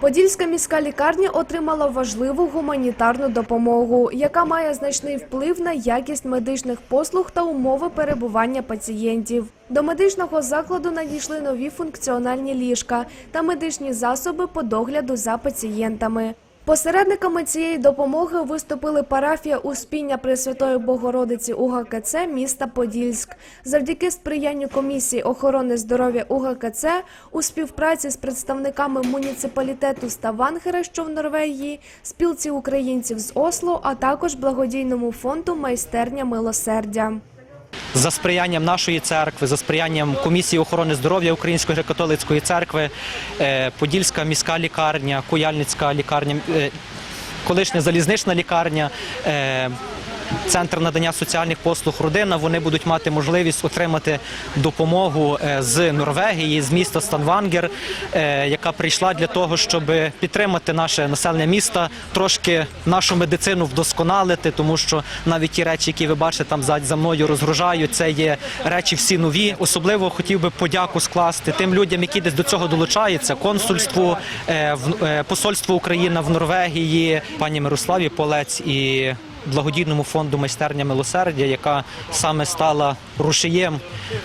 Подільська міська лікарня отримала важливу гуманітарну допомогу, яка має значний вплив на якість медичних послуг та умови перебування пацієнтів. До медичного закладу надійшли нові функціональні ліжка та медичні засоби по догляду за пацієнтами. Посередниками цієї допомоги виступили парафія Успіння Пресвятої Богородиці УГКЦ міста Подільськ. Завдяки сприянню комісії охорони здоров'я УГКЦ у співпраці з представниками муніципалітету Ставангера, що в Норвегії, спілці українців з Осло, а також благодійному фонду Майстерня милосердя. За сприянням нашої церкви, за сприянням комісії охорони здоров'я Української греко-католицької церкви, е, Подільська міська лікарня, Куяльницька лікарня, е, колишня залізнична лікарня. Центр надання соціальних послуг родина вони будуть мати можливість отримати допомогу е, з Норвегії, з міста Станвангер, е, яка прийшла для того, щоб підтримати наше населення міста, трошки нашу медицину вдосконалити, тому що навіть ті речі, які ви бачите там за, мною розгружають, це є речі всі нові. Особливо хотів би подяку скласти тим людям, які десь до цього долучаються, консульству, е, посольству України в Норвегії, пані Мирославі Полець і благодійному фонду майстерня милосердя, яка саме стала рушієм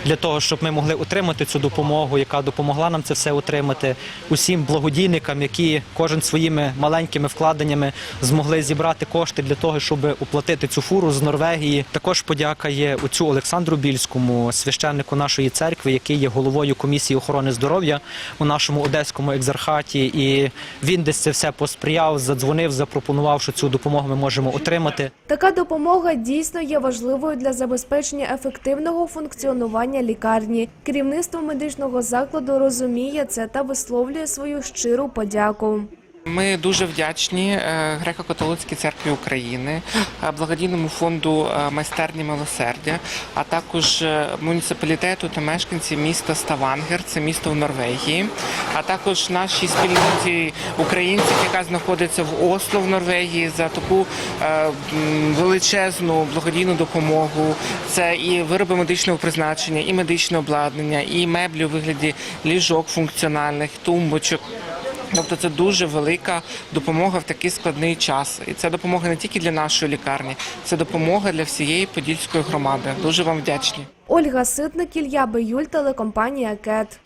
для того, щоб ми могли отримати цю допомогу, яка допомогла нам це все отримати. Усім благодійникам, які кожен своїми маленькими вкладеннями змогли зібрати кошти для того, щоб оплатити цю фуру з Норвегії. Також подяка є оцю Олександру Більському, священнику нашої церкви, який є головою комісії охорони здоров'я у нашому одеському екзархаті. І він десь це все посприяв, задзвонив, запропонував, що цю допомогу ми можемо отримати. Така допомога дійсно є важливою для забезпечення ефективного функціонування лікарні. Керівництво медичного закладу розуміє це та висловлює свою щиру подяку. Ми дуже вдячні е, Греко-католицькій церкві України, е, благодійному фонду е, майстерні милосердя, а також муніципалітету та мешканці міста Ставангер, це місто в Норвегії, а також нашій спільноті українців, яка знаходиться в Осло в Норвегії, за таку величезну благодійну допомогу. Це і вироби медичного призначення, і медичне обладнання, і меблі у вигляді ліжок функціональних, тумбочок. Тобто це дуже велика допомога в такий складний час. І це допомога не тільки для нашої лікарні, це допомога для всієї подільської громади. Дуже вам вдячні. Ольга Ситник, Ілля Биюль, телекомпанія КЕТ.